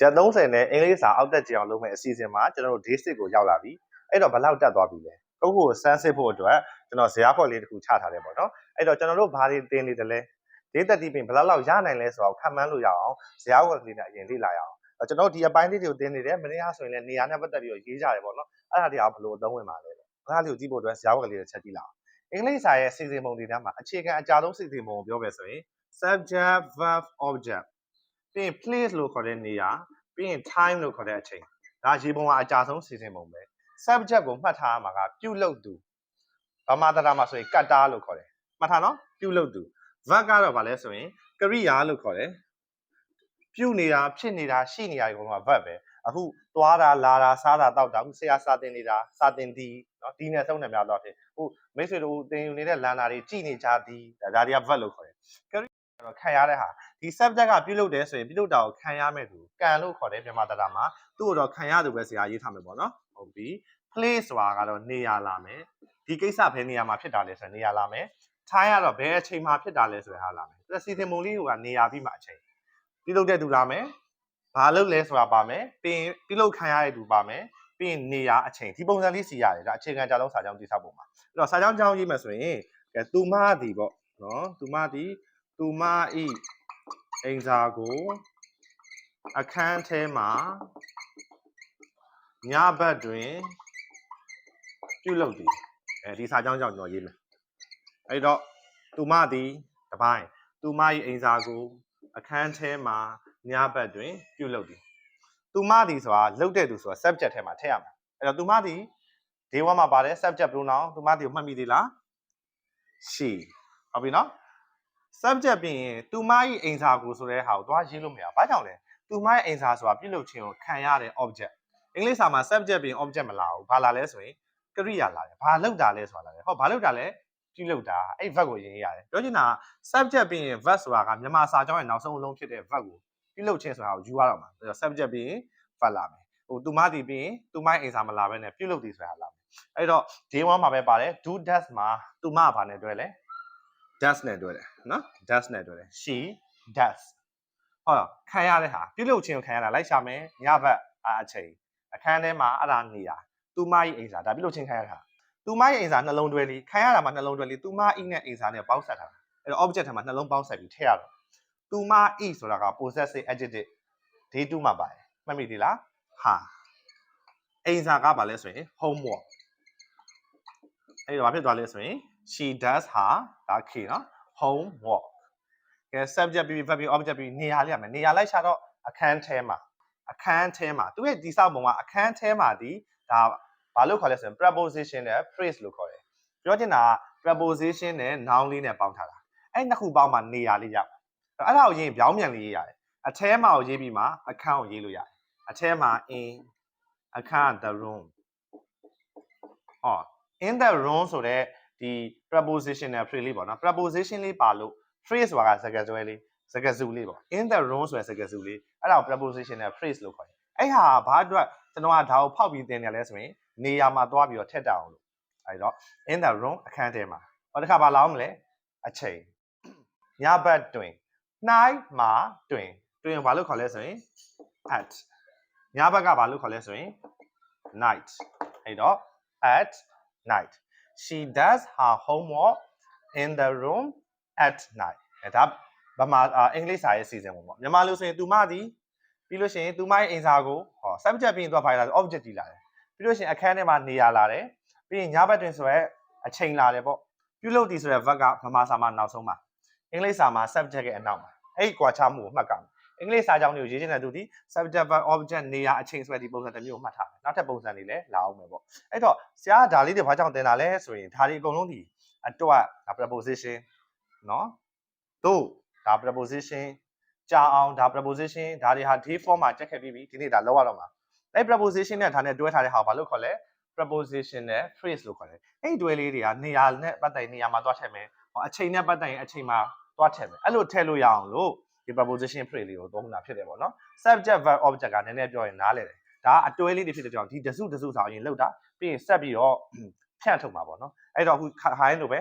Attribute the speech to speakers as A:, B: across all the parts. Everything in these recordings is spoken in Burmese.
A: ရက်30နဲ့အင်္ဂလိပ်စာအောက်တက်ကြအောင်လုပ်မယ့်အစီအစဉ်မှာကျွန်တော်တို့ day 6ကိုရောက်လာပြီအဲ့တော့ဘယ်လောက်တက်သွားပြီလဲကိုယ့်ကိုစမ်းစစ်ဖို့အတွက်ကျွန်တော်ဇယားဖွဲ့လေးတစ်ခုချထားတယ်ပေါ့နော်အဲ့တော့ကျွန်တော်တို့ဘာတွေတင်နေတယ်လဲ day 30ပြင်ဘယ်လောက်လောက်ရနိုင်လဲဆိုတော့ခံမှန်းလို့ရအောင်ဇယားဖွဲ့လေးနဲ့အရင်လေ့လာရအောင်အဲ့ကျွန်တော်ဒီအပိုင်းလေးတွေကိုတင်နေတယ်မနေ့ကဆိုရင်လည်းနေရာနဲ့ပတ်သက်ပြီးတော့ရေးကြတယ်ပေါ့နော်အဲ့ဒါတွေကဘယ်လိုအသုံးဝင်ပါလဲပေါ့အဲ့ဒါလေးကိုကြည့်ဖို့အတွက်ဇယားဖွဲ့လေးတွေချက်ကြည့်လာအောင်အင်္ဂလိပ်စာရဲ့စီစဉ်ပုံတွေထဲမှာအခြေခံအကြဆုံးစီစဉ်ပုံကိုပြောမယ်ဆိုရင် subject verb object ပြီးရင် place လို့ခေါ်တဲ့နေရာပြီးရင် time လို့ခေါ်တဲ့အချိန်ဒါရေပုံကအကြာဆုံးစီစဉ်ပုံပဲ subject ကိုမှတ်ထားရမှာကပြုလုပ်သူဗမာတရားမှာဆိုရင်ကတားလို့ခေါ်တယ်မှတ်ထားနော်ပြုလုပ်သူ verb ကတော့ဗာလဲဆိုရင်ကရိယာလို့ခေါ်တယ်ပြုနေတာဖြစ်နေတာရှိနေတာတွေကတော့ verb ပဲအခုသွားတာလာတာစားတာတောက်တာအခုဆရာစာတင်နေတာစာတင်သည်နော်ဒီနဲ့ဆုံးနေများတော့ဖြစ်ဟိုမိတ်ဆွေတို့တင်ယူနေတဲ့လန်နာတွေကြည်နေကြသည်ဒါတွေက verb လို့ခေါ်တယ် တော့ခံရတဲ့ဟာဒီ subject ကပြုလုပ်တယ်ဆိုရင်ပြုလုပ်တာကိုခံရမဲ့သူကံလို့ခေါ်တယ်မြန်မာတရာမှာသူ့ကိုတော့ခံရသူပဲဆရာရေးထားမယ်ပေါ့နော်ဟုတ်ပြီ place ဆိုတာကတော့နေရာလာမယ်ဒီကိစ္စဘယ်နေရာမှာဖြစ်တာလဲဆိုရင်နေရာလာမယ် time ကတော့ဘယ်အချိန်မှာဖြစ်တာလဲဆိုရင်ဟာလာမယ်ဒါစီစဉ်ပုံလေးကနေရာပြီးမှအချိန်ပြုလုပ်တဲ့သူလာမယ်ဘာလုပ်လဲဆိုတာပါမယ်ပြီးရင်ပြုလုပ်ခံရတဲ့သူပါမယ်ပြီးရင်နေရာအချိန်ဒီပုံစံလေးစီရတယ်ဒါအခြေခံကြလုံးစာကြောင်းတိစောက်ပုံမှာအဲ့တော့စာကြောင်းကြောင်းရေးမယ်ဆိုရင်ကဲသူမသည်ပေါ့နော်သူမသည် သူမဤအိမ်စာကိုအခန်းထဲမှာညဘက်တွင်ပြုလုပ်သည်အဲဒီစာကြောင်းကြောင့်ကျွန်တော်ရေးမယ်အဲ့တော့သူမသည်တပိုင်းသူမ၏အိမ်စာကိုအခန်းထဲမှာညဘက်တွင်ပြုလုပ်သည်သူမသည်ဆိုတာလုပ်တဲ့သူဆိုတာ subject ထဲမှာထည့်ရမှာအဲ့တော့သူမသည် day 1မှာပါတယ် subject pronoun သူမသည်ကိုမှတ်မိသေးလား she ဟုတ်ပြီနော် subject ပြင်ရင်သူမ၏အိမ်စာကိုဆိုတဲ့ဟာကိုသွားရေးလို့မရဘူး။ဘာကြောင့်လဲ။သူမရဲ့အိမ်စာဆိုတာပြုလုပ်ခြင်းကိုခံရတဲ့ object ။အင်္ဂလိပ်စာမှာ subject ပြင် object မလာဘူး။ဘာလာလဲဆိုရင်ကရိယာလာတယ်။ဘာလုပ်တာလဲဆိုတာလာတယ်။ဟောဘာလုပ်တာလဲပြုလုပ်တာ။အဲ့ verb ကိုရေးရတယ်။ပြောချင်တာ subject ပြင် verb ဆိုတာကမြန်မာစာကြောင်းရဲ့နောက်ဆုံးအလုံးဖြစ်တဲ့ verb ကိုပြုလုပ်ခြင်းဆိုတာကိုယူရတော့မှာ။အဲ့တော့ subject ပြင် verb လာမယ်။ဟိုသူမတည်ပြင်သူမရဲ့အိမ်စာမလာဘဲနဲ့ပြုလုပ်တည်ဆိုတာလာမယ်။အဲ့တော့ day 1မှာပဲပါတယ် do does မှာသူမကဘာနဲ့တွဲလဲ။ does နဲ့တွဲတယ်နော် does နဲ့တွဲတယ် she does ဟောခံရတဲ့ဟာပြုလုပ်ခြင်းကိုခံရတာလိုက်ရှာမယ်ညဘက်အအချိန်အခန်းထဲမှာအဲ့ဒါနေရသူမ၏အိမ်စာဒါပြုလုပ်ခြင်းခံရတာသူမ၏အိမ်စာနှလုံးတွဲလေးခံရတာမှာနှလုံးတွဲလေးသူမ၏နဲ့အိမ်စာနဲ့ပေါင်းဆက်ထားတာအဲ့တော့ object ထဲမှာနှလုံးပေါင်းဆက်ပြီးထည့်ရတော့သူမ၏ဆိုတာက possessive adjective day 2မှာပါတယ်မှတ်မိသေးလားဟာအိမ်စာကဘာလဲဆိုရင် homework အဲ့တော့ဘာဖြစ်သွားလဲဆိုရင် she does her ဒါ key နော် homework ကဲ subject ပြီး verb ပြီး object ပြီးနေရာလေးရမယ်နေရာလိုက်ရှာတော့အခန်းထဲမှာအခန်းထဲမှာသူရဲ့ဒီစောက်ပုံကအခန်းထဲမှာဒီဒါဘာလို့ခေါ်လဲဆိုရင် preposition နဲ့ phrase လို့ခေါ်တယ်ပြောချင်တာက preposition နဲ့ noun လေးနဲ့ပေါင်းထားတာအဲ့နှစ်ခုပေါင်းမှနေရာလေးရမယ်အဲ့ဒါကိုရေးပြောင်းပြန်လေးရေးရတယ်အထဲမှာကိုရေးပြီးမှအခန်းကိုရေးလို့ရတယ်အထဲမှာ in အခန်း the room ဟော in the room ဆိုတော့ ဒီ prepositional phrase လေးပေါ့နော် preposition လေးပါလို့ phrase ဆိုတာကစကားစွဲလေးစကားစုလေးပေါ့ in the room ဆိုတဲ့စကားစုလေးအဲ့ဒါကို prepositional phrase လို့ခေါ်တယ်အဲ့ဟာဘာအတွက်ကျွန်တော်ကဒါကိုဖောက်ပြီးသင်နေလဲဆိုရင်နေရာမှာသွားပြီးတော့ထက်တအောင်လို့အဲ့တော့ in the room အခန်းထဲမှာဟောတစ်ခါဘာလောက်မလဲအချိန်ညဘက်တွင်နိုင်မှာတွင်တွင်ဘာလို့ခေါ်လဲဆိုရင် at ညဘက်ကဘာလို့ခေါ်လဲဆိုရင် night အဲ့တော့ at night she does her homework in the room at night အဲဒါဗမာအင်္ဂလိပ်စာရဲ့စီစဉ်ပုံပေါ့မြန်မာလိုဆိုရင်သူမသည်ပြီးလို့ရှိရင်သူမရဲ့အိမ်စာကိုဟော subject ပြီးရင်သူကဘာလာလဲ object တီးလာတယ်ပြီးလို့ရှိရင်အခန်းထဲမှာနေရာလာတယ်ပြီးရင်ညဘက်တွင်ဆိုရဲအချိန်လာတယ်ပေါ့ပြုလုပ်တည်ဆိုတဲ့ verb ကဗမာစာမှာနောက်ဆုံးမှာအင်္ဂလိပ်စာမှာ subject ရဲ့အနောက်မှာအဲ့ဒီကွာခြားမှုကိုမှတ်ကောက် အင်္ဂလိပ်စာကြောင်းတွေကိုရေးချင်တဲ့သူဒီ subject verb object နေရာအချိန်ဆိုတဲ့ဒီပုံစံတစ်မျိုးကိုမှတ်ထားတယ်နောက်ထပ်ပုံစံတွေလည်းလာအောင်မယ်ပေါ့အဲ့တော့ဆရာကဒါလေးတွေဘာကြောင့်တင်တာလဲဆိုရင်ဒါတွေအကုန်လုံးဒီအတွက်ဒါ preposition เนาะတို့ဒါ preposition ကြာအောင်ဒါ preposition ဒါတွေဟာ day form မှာချက်ခဲ့ပြီးပြီဒီနေ့ဒါလောက်ရတော့မှာအဲ့ preposition နဲ့ဒါနဲ့တွဲထားတဲ့ဟာကိုဘာလို့ခေါ်လဲ preposition နဲ့ phrase လို့ခေါ်တယ်အဲ့ဒီတွဲလေးတွေကနေရာနဲ့ပတ်သက်နေရာမှာသွားထည့်မယ်ဟောအချိန်နဲ့ပတ်သက်ရင်အချိန်မှာသွားထည့်မယ်အဲ့လိုထည့်လို့ရအောင်လို့ ဒီ preposition phrase လေးကိုသုံးတာဖြစ်တယ်ပေါ့နော် subject verb object ကနည်းနည်းပြောရင်နားလည်တယ်ဒါအတွဲလေးတွေဖြစ်တဲ့ကြောင့်ဒီတစုတစုစာအရင်လောက်တာပြီးရင်ဆက်ပြီးတော့ဖြန့်ထုတ်မှာပေါ့နော်အဲ့တော့အခုခိုင်းလို့ပဲ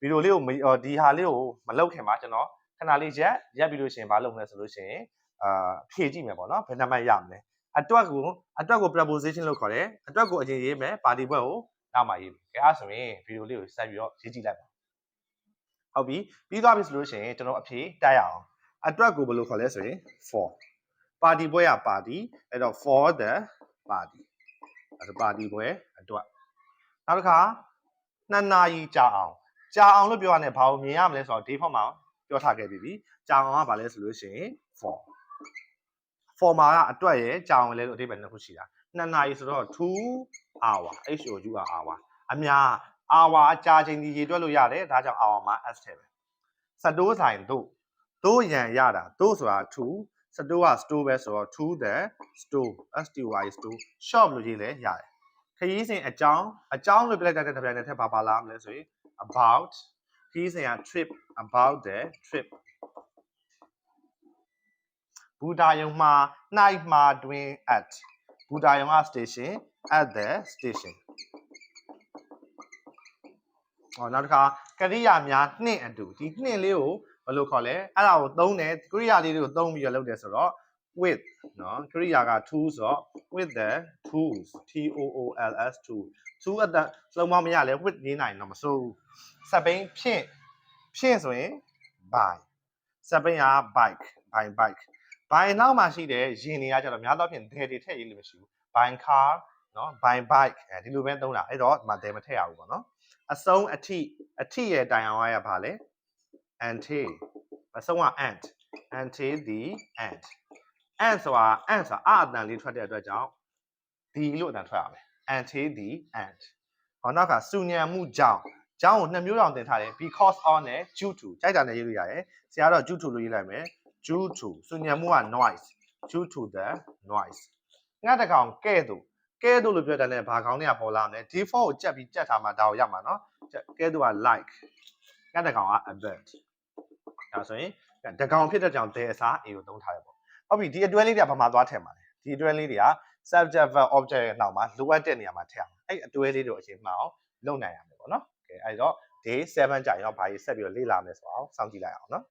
A: ဗီဒီယိုလေးကိုဒီဟာလေးကိုမလုပ်ခင်မှာကျွန်တော်ခဏလေးရက်ရက်ပြီးလို့ရှိရင်မလုပ်လဲဆိုလို့ရှိရင်အာဖြည့်ကြည့်မယ်ပေါ့နော်ဘယ်နှမတ်ရမလဲအတွက်ကိုအတွက်ကို preposition လို့ခေါ်တယ်အတွက်ကိုအရင်ရေးမယ်ပါတီဘွဲ့ကိုနောက်မှရေးမယ်ကဲအဲ့ဆိုရင်ဗီဒီယိုလေးကိုဆက်ပြီးတော့ရေးကြည့်လိုက်ပါဟုတ်ပြီပြီးသွားပြီဆိုလို့ရှိရင်ကျွန်တော်အဖြေတက်ရအောင် အတွက်ကိုဘယ်လိုခေါ်လဲဆိုရင် for ပါတီဘွဲ့ရပါတီအဲ့တော့ for the party အဲ့ဒါပါတီဘွဲ့အတွက်နောက်တစ်ခါနှစ်နာရီကြာအောင်ကြာအောင်လို့ပြောရတဲ့ဘာကိုမြင်ရမလဲဆိုတော့ day form မှာပြောထားခဲ့ပြီးပြီကြာအောင်ကဘာလဲဆိုလို့ရှိရင် for for မှာကအတွက်ရယ်ကြာအောင်လည်းလို့အဓိပ္ပာယ်နှစ်ခုရှိတာနှစ်နာရီဆိုတော့2 hour h o u r hour အများ hour အကြာချိန်ဒီရေတွက်လို့ရတယ်ဒါကြောင့် hour မှာ s ထည့်ပဲစတိုးဆိုင်တို့ တို့ရန်ရတာတို့ဆိုတာ2စတိုးက store ပဲဆိုတော့ to the store s t y store shop လို့ရေးလဲရတယ်ခရီးစဉ်အကြောင်းအကြောင်းလို့ပြလိုက်တဲ့တစ်ပြိုင်နက်ထပ်ပါပါလားမလဲဆိုရင် about ခရီးစဉ်က trip about the trip ဘူတာယုံမှာနိုင်မှာတွင် at ဘူတာယုံက station at the station ဟောနောက်တစ်ခါကရိယာများနှင့်အတူဒီနှင့်လေးကို ဘယ်လိုခေါ်လဲအဲ့ဒါကိုသုံးတယ်ကရိယာလေးတွေကိုသုံးပြီးတော့လုပ်တယ်ဆိုတော့ with နော်ကရိယာက tool ဆိုတော့ with the tools T O O L S tool tool အတလုံးမမရလဲ with ရေးနိုင်တော့မစိုးဘူးစပိန်ဖြင့်ဖြင့်ဆိုရင် by စပိန်က bike by bike by နောက်မှာရှိတဲ့ယင်တွေကကျတော့များသောဖြင့် there တွေထည့်ရေးလို့မရှိဘူး by car နော် by bike အဲဒီလိုပဲသုံးတာအဲ့တော့ဒီမှာ there မထည့်ရဘူးပေါ့နော်အဆုံးအထိအထိရဲ့တိုင်အောင်ရပါလဲ until အဆုံးက ant until the ant ant ဆိုတာ ant ဆိုတာအအတန်လေးထွက်တဲ့အတွက်ကြောင့် the လို့အတန်ထွက်ရမယ် until the ant ဟောနောက်ကစူညံမှုကြောင့်ကြောင်းကိုနှစ်မျိုးတောင်တင်ထားတယ် because of နဲ့ due to ကြိုက်တာနဲ့ရေးလို့ရတယ်ဆရာတော့ due to လို့ရေးလိုက်မယ် due to စူညံမှုက noise due to the noise ငါတကောင်ကဲ့သို့ကဲ့သို့လို့ပြောတဲ့နဲ့ဘာခေါင်းတွေကပေါ်လာမလဲ default ကိုကြက်ပြီးကြက်ထားမှဒါကိုရမှာနော်ကြက်ကဲ့သို့က like ငါတကောင်က a bird ဒါဆိုရင်တကောင်ဖြစ်တဲ့ကြောင့် there အစား a ကိုသုံးထားရပေါ့ဟုတ်ပြီဒီအတွဲလေးတွေကဘာမှသွားထည့်မှာလဲဒီအတွဲလေးတွေက subject verb object ရဲ့နောက်မှာလိုအပ်တဲ့နေရာမှာထည့်အောင်အဲ့အတွဲလေးတွေကိုအချိန်မှအောင်လုပ်နိုင်ရမယ်ပေါ့နော်ကဲအဲ့တော့ day 7ကြာရင်တော့ဘာကြီးဆက်ပြီးတော့လေ့လာမယ်ဆိုအောင်စောင့်ကြည့်လိုက်အောင်နော်